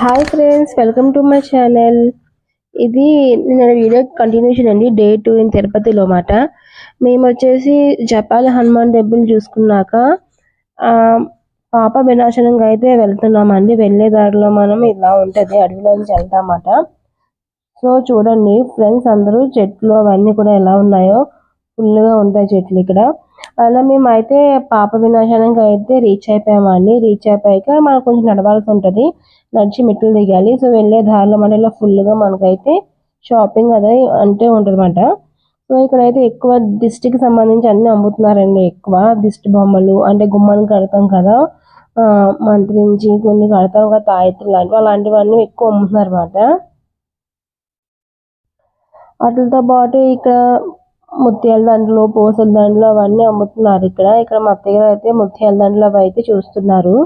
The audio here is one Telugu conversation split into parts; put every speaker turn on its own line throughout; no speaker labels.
Hi friends welcome to my channel ఇది నేను వీడియో కంటిన్యూషన్ అండి. డే టూ ఇన్ తిరుపతిలో మాట మేము వచ్చేసి జపాల్ హనుమాన్ టెంపుల్ చూసుకున్నాక పాప వినాశనంగా అయితే వెళ్తున్నామండి వెళ్ళే దారిలో మనం ఇలా ఉంటుంది అడవిలోంచి వెళ్తామట సో చూడండి ఫ్రెండ్స్ అందరూ చెట్లు అవన్నీ కూడా ఎలా ఉన్నాయో. ఫుల్గా ఉంటాయి చెట్లు ఇక్కడ. అలా మేము అయితే పాప వినాశనానికి అయితే రీచ్ అయిపోయామండి. రీచ్ అయిపోయాక మనకు కొంచెం నడవాల్సి ఉంటుంది. నడిచి మెట్లు దిగాలి. సో వెళ్ళే దారిలో మన ఇలా ఫుల్గా మనకైతే షాపింగ్ అదే అంటే ఉంటుందన్నమాట. సో ఇక్కడైతే ఎక్కువ దిష్టికి సంబంధించి అన్ని అమ్ముతున్నారండి ఎక్కువ. దిష్టి బొమ్మలు అంటే గుమ్మానికి కడతాం కదా. మంత్రించి కొన్ని కడతాం కదా తాయెత్తులు లాంటివి. అలాంటివన్నీ ఎక్కువ అమ్ముతున్నారు అనమాట వాటితో పాటు ఇక్కడ ముత్యాల దండలు పూసల దండలు అవన్నీ అమ్ముతున్నారు. ఇక్కడ ఇక్కడ మా అత్తయ్య అయితే ముత్యాల దండలు అవి అయితే చూస్తున్నారు.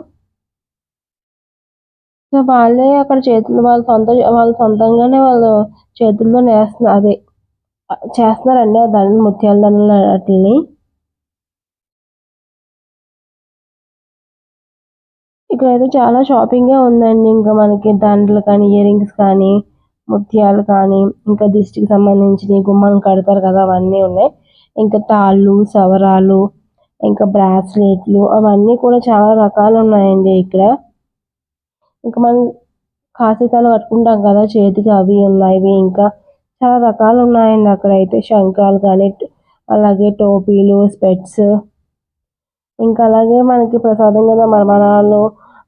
సో వాళ్ళే అక్కడ చేతులు వాళ్ళ సొంత వాళ్ళ సొంతంగానే వాళ్ళు చేతుల్లో నేస్తున్నారు అదే చేస్తున్నారండి ఆ దండలు ముత్యాల దండలు వాటిని ఇక్కడైతే చాలా షాపింగే ఉందండి. ఇంకా మనకి దండలు కానీ ఇయర్ రింగ్స్ కానీ ముత్యాలు కానీ ఇంకా దిష్టికి సంబంధించిన గుమ్మం కడతారు కదా అవన్నీ ఉన్నాయి. ఇంకా తాళ్ళు సవరాలు ఇంకా బ్రాస్లెట్లు అవన్నీ కూడా చాలా రకాలు ఉన్నాయండి ఇక్కడ. ఇంకా మనం కాసితాలు కట్టుకుంటాం కదా చేతికి అవి ఉన్నాయి ఇంకా చాలా రకాలు ఉన్నాయండి అక్కడ అయితే శంఖాలు కానీ అలాగే టోపీలు స్పెట్స్. ఇంకా అలాగే మనకి ప్రసాదం కదా మరమరాలు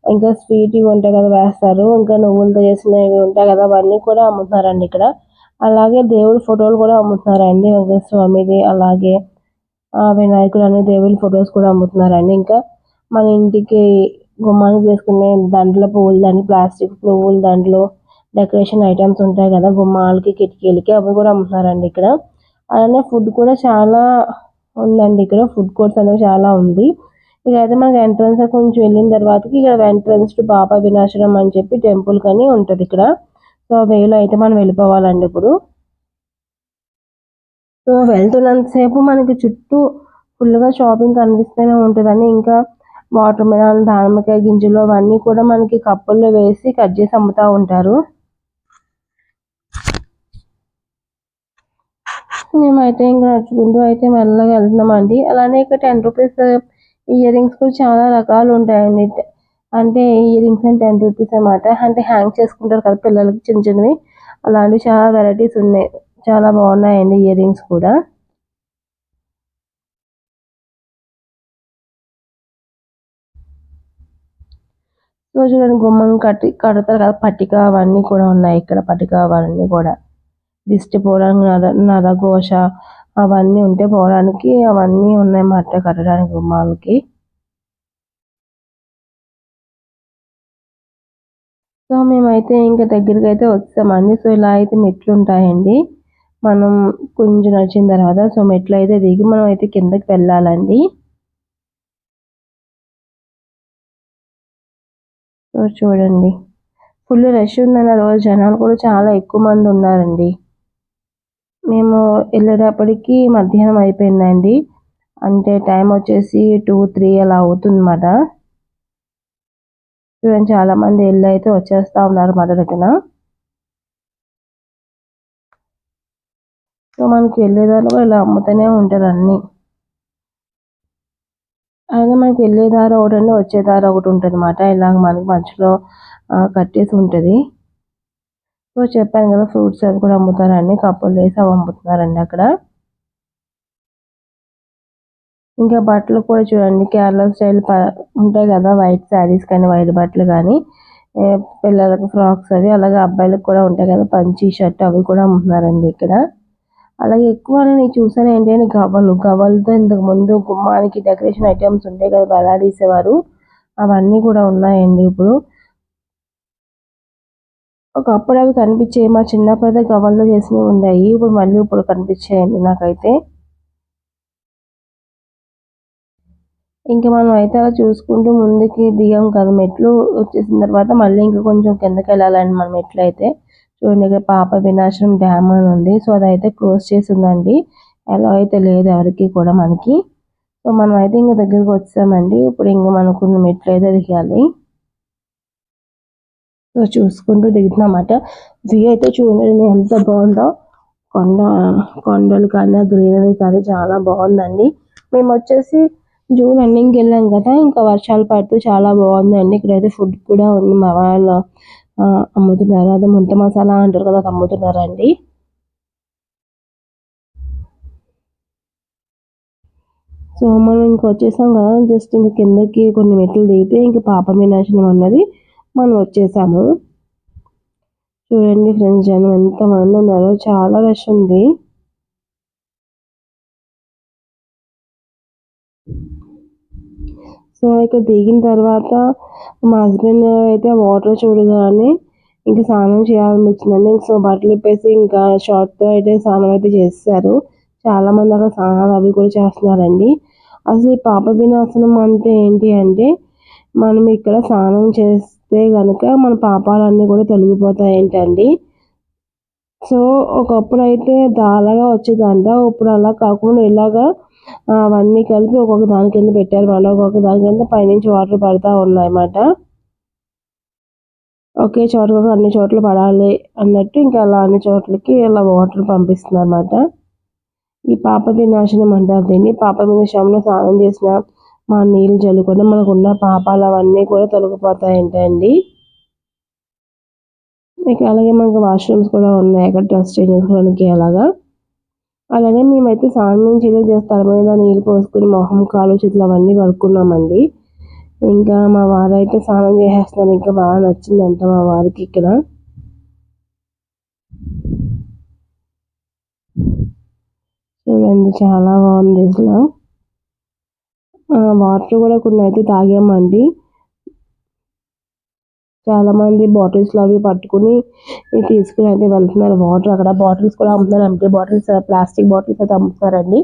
ఇంకా స్వీట్ ఇవి ఉంటాయి కదా వేస్తారు. ఇంకా నువ్వులతో చేసినవి ఉంటాయి కదా అవన్నీ కూడా అమ్ముతున్నారండి ఇక్కడ. అలాగే దేవుడి ఫోటోలు కూడా అమ్ముతున్నారండి వెంకటేశ్వర స్వామిది. అలాగే వినాయకుడు అనే దేవుడి ఫొటోస్ కూడా అమ్ముతున్నారండి. ఇంకా మన ఇంటికి గుమ్మానికి వేసుకునే దండల పువ్వులు దండలు ప్లాస్టిక్ పువ్వులు దండలు డెకరేషన్ ఐటమ్స్ ఉంటాయి కదా గుమ్మాలకి కిటికీలకి అవి కూడా అమ్ముతున్నారండి ఇక్కడ. అలానే ఫుడ్ కూడా చాలా ఉందండి ఇక్కడ. ఫుడ్ కోర్ట్స్ అనేవి చాలా ఉంది. ఇక్కడైతే మనకి ఎంట్రన్స్ కొంచెం వెళ్ళిన తర్వాతకి ఇక్కడ ఎంట్రన్స్ టు బాబా వినాశనం అని చెప్పి టెంపుల్ కానీ ఉంటుంది ఇక్కడ. సో వేలో అయితే మనం వెళ్ళిపోవాలండి ఇప్పుడు. సో వెళ్తున్నంతసేపు మనకి చుట్టూ ఫుల్గా షాపింగ్ కనిపిస్తూనే ఉంటుందని ఇంకా వాటర్ మిలన్ దానిమ్మకాయ గింజలు అవన్నీ కూడా మనకి కప్పుల్లో వేసి కట్ చేసి అమ్ముతూ ఉంటారు. మేమైతే ఇంకా నడుచుకుంటూ అయితే మెల్లగా వెళ్తున్నామండి. అలానే ఇక్కడ టెన్ రూపీస్ ఇయర్ రింగ్స్ కూడా చాలా రకాలు ఉంటాయండి అంటే ఇయర్ రింగ్స్ అంటే టెన్ రూపీస్ అనమాట అంటే హ్యాంగ్ చేసుకుంటారు కదా పిల్లలకి చిన్న చిన్నవి. అలాంటివి చాలా వెరైటీస్ ఉన్నాయి. చాలా బాగున్నాయండి ఇయర్ రింగ్స్ కూడా. సో చూడండి గుమ్మం కట్టి కడతారు కదా పట్టిక అవన్నీ కూడా ఉన్నాయి. ఇక్కడ పట్టిక అవన్నీ కూడా. దిష్టి పోవడం నర నరఘోష అవన్నీ ఉంటే పోవడానికి అవన్నీ ఉన్నాయి మట్ట కట్టడానికి గుమ్మాలకి. సో మేమైతే ఇంకా దగ్గరికి అయితే వచ్చామండి. సో ఇలా అయితే మెట్లు ఉంటాయండి మనం కొంచెం నడిచిన తర్వాత సో మెట్లు అయితే దిగి మనం అయితే కిందకి వెళ్ళాలండి. సో చూడండి. ఫుల్ రష్ ఉందన్న రోజు. జనాలు కూడా చాలా ఎక్కువ మంది ఉన్నారండి. మేము వెళ్ళేటప్పటికి మధ్యాహ్నం అయిపోయిందండి. అంటే టైం వచ్చేసి టూ త్రీ అలా అవుతుందన్నమాట. చూడండి చాలా మంది వెళ్ళి అయితే వచ్చేస్తా ఉన్నారు మాట దగ్గర. సో మనకి వెళ్ళేదారిలో ఇలా అమ్ముతూనే ఉంటారు అన్నీ. అయినా మనకి వెళ్ళేదారి ఒకటి అండి వచ్చేదారి ఒకటి ఉంటుంది అన్నమాట ఇలా మనకి మధ్యలో కట్టేసి ఉంటుంది. సో చెప్పాను కదా ఫ్రూట్స్ అవి కూడా అమ్ముతారండి కప్పులు వేసి అవి అమ్ముతున్నారండి అక్కడ. ఇంకా బట్టలు కూడా చూడండి కేరళ స్టైల్ ఉంటాయి కదా వైట్ శారీస్ కానీ వైట్ బట్టలు కానీ పిల్లలకు ఫ్రాక్స్ అవి అలాగే అబ్బాయిలకు కూడా ఉంటాయి కదా పంచి షర్ట్ అవి కూడా అమ్ముతున్నారండి ఇక్కడ. అలాగే ఎక్కువ నేను చూసాను ఏంటంటే గవ్వలు. గవ్వలతో ఇంతకు ముందు గుమ్మానికి డెకరేషన్ ఐటమ్స్ ఉంటాయి కదా వేలాడేసేవారు అవన్నీ కూడా ఉన్నాయండి ఇప్పుడు. ఒకప్పుడు అవి కనిపించాయి మా చిన్నప్పుడు గవ్వలతో చేసినవి ఉన్నాయి ఇప్పుడు మళ్ళీ ఇప్పుడు కనిపించాయండి నాకైతే. ఇంకా మనం అయితే అలా చూసుకుంటూ ముందుకి దిగాం కదా మెట్లు. వచ్చేసిన తర్వాత మళ్ళీ ఇంకా కొంచెం కిందకి వెళ్ళాలండి మన మెట్లు అయితే. చూడండి ఇక్కడ పాప వినాశనం డ్యామ్ అని ఉంది. సో అదైతే క్లోజ్ చేసి ఉందండి ఎలా అయితే లేదు ఎవరికి కూడా మనకి. సో మనం అయితే ఇంకా దగ్గరికి వచ్చామండి. ఇప్పుడు ఇంకా మనకు మెట్లు అయితే దిగాలి. సో చూసుకుంటూ దిగుతున్నమాట వ్యూ అయితే చూడండి ఎంత బాగుందో. కొండ కొండలు కానీ గ్రీనరీ కానీ చాలా బాగుందండి. మేము వచ్చేసి జూన్ ఎండింగ్కి వెళ్ళాం కదా ఇంకా వర్షాలు పడుతూ చాలా బాగుందండి. ఇక్కడైతే ఫుడ్ కూడా ఉంది. మా వాళ్ళు అమ్ముతున్నారు. అదే ముంత మసాలా అంటారు కదా అది అమ్ముతున్నారండి. సో మనం ఇంకా వచ్చేసాం కదా జస్ట్ ఇంక కిందకి కొన్ని మెట్లు దిగితే ఇంక పాప మీనాశనం అన్నది మనం వచ్చేసాము. చూడండి ఫ్రెండ్స్ జనం ఎంత మంది ఉన్నారో చాలా రష్ ఉంది. సో ఇక దిగిన తర్వాత మా హస్బెండ్ అయితే వాటర్ చూడగానే ఇంకా స్నానం చేయాలనిపించిందండి. సో బట్టలు ఇప్పేసి ఇంకా షార్ట్తో అయితే స్నానం అయితే చేస్తారు చాలా మంది అక్కడ స్నానాలు అవి కూడా చేస్తున్నారండి. అసలు ఈ పాప వినాశనం అంటే ఏంటి అంటే మనం ఇక్కడ స్నానం చేస్తే కనుక మన పాపాలన్నీ కూడా తొలగిపోతాయంటండి. సో ఒకప్పుడు అయితే దాలాగా వచ్చేదంట. ఇప్పుడు అలా కాకుండా ఇలాగా అవన్నీ కలిపి ఒక్కొక్క దాని కింద పెట్టారు. మళ్ళీ ఒక్కొక్క దాని కింద పైనుంచి వాటర్ పడతా ఉన్నాయన్నమాట. ఒకే చోట అన్ని చోట్ల పడాలి అన్నట్టు ఇంకా అలా అన్ని చోట్లకి అలా వాటర్ పంపిస్తున్నారు అన్నమాట ఈ పాప వినాశనం అంటారు దీన్ని. పాప వినాశంలో స్నానం చేసిన మా నీళ్ళు చల్లుకుంటే మనకున్న పాపాలు అవన్నీ కూడా తొలగిపోతాయంటండి ఇక అలాగే మనకు వాష్రూమ్స్ కూడా ఉన్నాయి. అక్కడ డ్రెస్ చేసుకోవడానికి అలాగా. అలాగే మేమైతే స్నానం నుంచి ఇదే చేస్తారు మీద నీళ్ళు పోసుకుని మొహం కాలు చేతులు అవన్నీ కడుక్కున్నామండి. ఇంకా మా వారు అయితే స్నానం చేసేస్తున్నారు. ఇంకా బాగా నచ్చిందంట మా వారికి ఇక్కడ. చూడండి చాలా బాగుంది అసలు. వాటర్ కూడా కొన్ని అయితే తాగామండి. చాలా మంది బాటిల్స్ అవి పట్టుకుని తీసుకుని అయితే వెళ్తున్నారు. వాటర్ అక్కడ బాటిల్స్ కూడా అమ్ముతున్నారు. ఎంటీ బాటిల్స్ ప్లాస్టిక్ బాటిల్స్ అయితే అమ్ముతారండి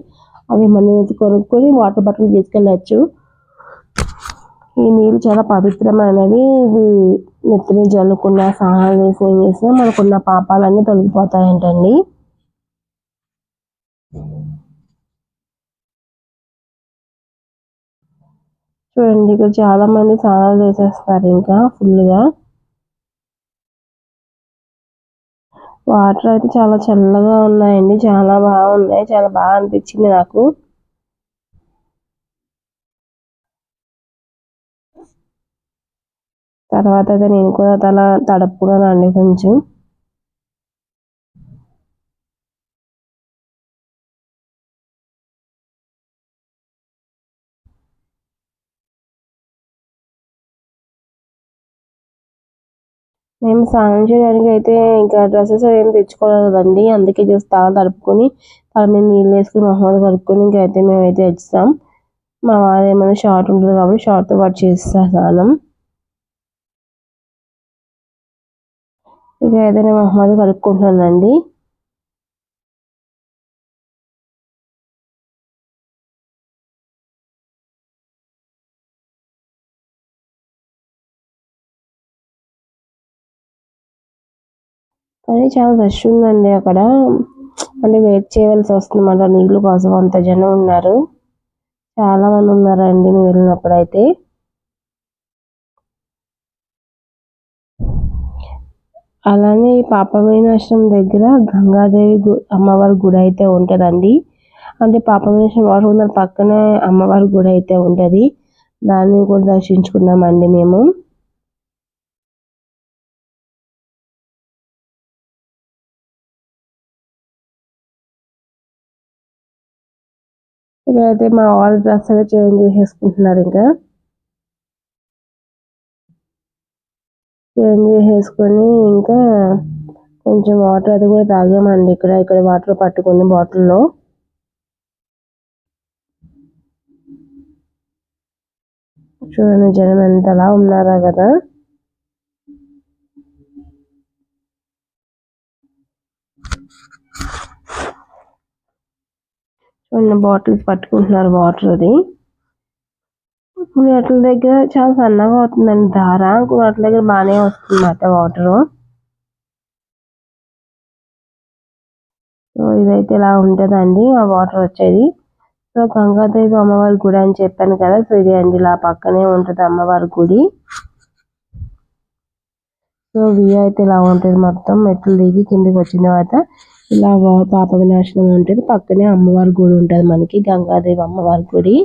అవి మనం కొనుక్కొని వాటర్ బాటిల్ తీసుకెళ్ళచ్చు. ఈ నీరు చాలా పవిత్రమైనది ఇది నెత్తిని జల్లుకున్న స్నానాలు చేసి ఏం మనకున్న పాపాలన్నీ తొలగిపోతాయంటండి. చూడండి ఇక్కడ చాలా మంది స్నానాలు చేసేస్తారు ఇంకా ఫుల్గా వాటర్ అయితే చాలా చల్లగా ఉన్నాయండి చాలా బాగున్నాయి చాలా బాగా అనిపించింది నాకు. తర్వాత అయితే నేను కూడా తల తడుపుకున్నానండి కొంచెం. మేము స్నానం చేయడానికి అయితే ఇంకా డ్రెస్సెస్ ఏం తెచ్చుకోలేదు కదండి అందుకే జస్ట్ తల తడుపుకొని తల మీద నీళ్ళు వేసుకుని మొహమ్మద్ కడుక్కొని ఇంకైతే మేమైతే వచ్చాం మా వారు ఏమైనా షార్ట్ ఉంటుంది కాబట్టి షార్ట్తో పాటు చేస్తా స్నానం. ఇక అయితే నేను మొహమ్మద్ కానీ చాలా రష్ ఉందండి అక్కడ. అంటే వెయిట్ చేయవలసి వస్తుందన్నమాట. నీళ్ళు కోసం అంత జనం ఉన్నారు. చాలా మంది ఉన్నారండి మేము వెళ్ళినప్పుడు అయితే అలానే ఈ పాపవీనాశ్రమం దగ్గర గంగాదేవి అమ్మవారి గుడి అయితే ఉంటుందండి. అంటే పాపవీనాశ్రమం వాటర్ ఉన్న పక్కనే అమ్మవారి గుడి అయితే ఉంటుంది. దాన్ని కూడా దర్శించుకున్నామండి మేము. ఇక్కడైతే మా ఆల్ డ్రెస్ అయితే చేంజ్ చేసేసుకుంటున్నారు ఇంకా. చేంజ్ చేసేసుకొని ఇంకా కొంచెం వాటర్ అది కూడా తాగామండి ఇక్కడ. ఇక్కడ వాటర్ పట్టుకుని బాటిల్లో. చూడండి జనం ఎంతలా ఉన్నారా కదా. కొన్ని బాటిల్స్ పట్టుకుంటున్నారు వాటర్ అది. కొన్ని వాటి దగ్గర చాలా సన్నగా అవుతుందండి. దార కొన్ని వాటి దగ్గర బాగానే వస్తుంది అన్నమాట వాటర్. సో ఇదైతే ఇలా ఉంటుందండి ఆ వాటర్ వచ్చేది. సో గంగాదేవి అమ్మవారి గుడి అని చెప్పాను కదా సో ఇది అండి ఇలా పక్కనే ఉంటుంది అమ్మవారి గుడి. సో సో వ్యూ అయితే ఇలా ఉంటుంది మొత్తం. మెట్లు దిగి కిందకి వచ్చిన తర్వాత ఇలా పాప వినాశనం ఉంటుంది పక్కనే అమ్మవారి గుడి ఉంటుంది మనకి గంగాదేవి అమ్మవారి గుడి.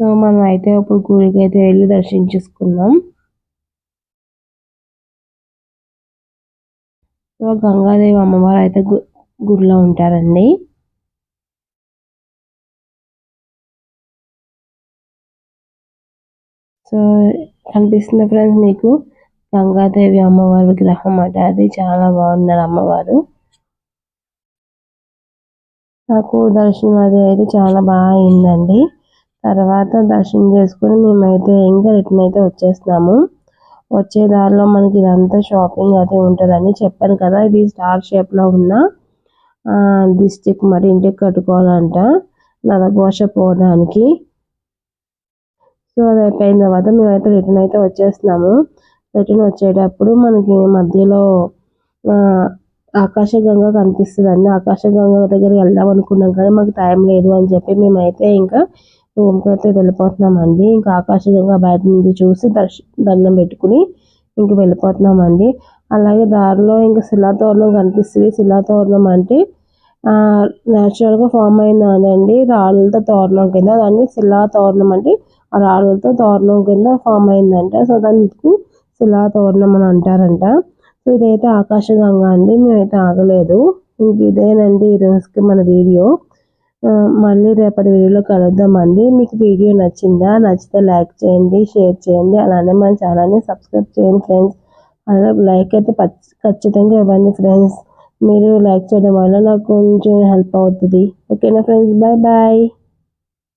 సో మనం అయితే ఇప్పుడు గుడికి అయితే వెళ్ళి దర్శించుకున్నాం సో గంగాదేవి అమ్మవారు అయితే గుడిలో ఉంటారండి. సో కనిపిస్తుంది ఫ్రెండ్స్ మీకు. గంగాదేవి అమ్మవారి విగ్రహం అట అది చాలా బాగున్నారు అమ్మవారు. నాకు దర్శనం అది అయితే చాలా బాగా అయిందండి. తర్వాత దర్శనం చేసుకుని మేమైతే ఇంకా రిటర్న్ అయితే వచ్చేస్తున్నాము. వచ్చే దారిలో మనకి ఇదంతా షాపింగ్ అయితే ఉంటుందని చెప్పాను కదా ఇది స్టార్ షేప్లో ఉన్న డిస్టిక్ మరి ఇంటికి కట్టుకోవాలంట నలఘోష పోవడానికి. సో అది అయిపోయిన తర్వాత మేమైతే రిటర్న్ అయితే వచ్చేస్తున్నాము. రిటర్న్ వచ్చేటప్పుడు మనకి మధ్యలో ఆకాశగంగా కనిపిస్తుంది అండి ఆకాశగంగా దగ్గర వెళ్దాం అనుకున్నాం కానీ మాకు టైం లేదు అని చెప్పి మేమైతే ఇంకా రూమ్కి అయితే వెళ్ళిపోతున్నామండి. ఇంకా ఆకాశగంగా బయట నుండి చూసి దర్శ దండం పెట్టుకుని ఇంక వెళ్ళిపోతున్నామండి. అలాగే దారిలో ఇంకా శిలాతోరణం కనిపిస్తుంది. శిలాతోరణం అంటే న్యాచురల్గా ఫామ్ అయిందండి రాళ్ళతో తోరణం కింద దాన్ని శిలా తోరణం అంటే ఆ రాళ్ళతో తోరణం కింద ఫామ్ అయిందంట. సో దానికి శిలా తోరణం అని అంటారంట సో ఇదైతే ఆకాశగంగా అండి మేమైతే ఆగలేదు. ఇంక ఇదేనండి ఈ రోజుకి మన వీడియో. మళ్ళీ రేపటి వీడియోలో కలుద్దామండి. మీకు వీడియో నచ్చిందా నచ్చితే లైక్ చేయండి షేర్ చేయండి. అలానే మన ఛానల్ని సబ్స్క్రైబ్ చేయండి ఫ్రెండ్స్. అలా లైక్ అయితే ఖచ్చితంగా ఇవ్వండి ఫ్రెండ్స్. మీరు లైక్ చేయడం వల్ల నాకు కొంచెం హెల్ప్ అవుతుంది. ఓకేనా ఫ్రెండ్స్? Bye bye.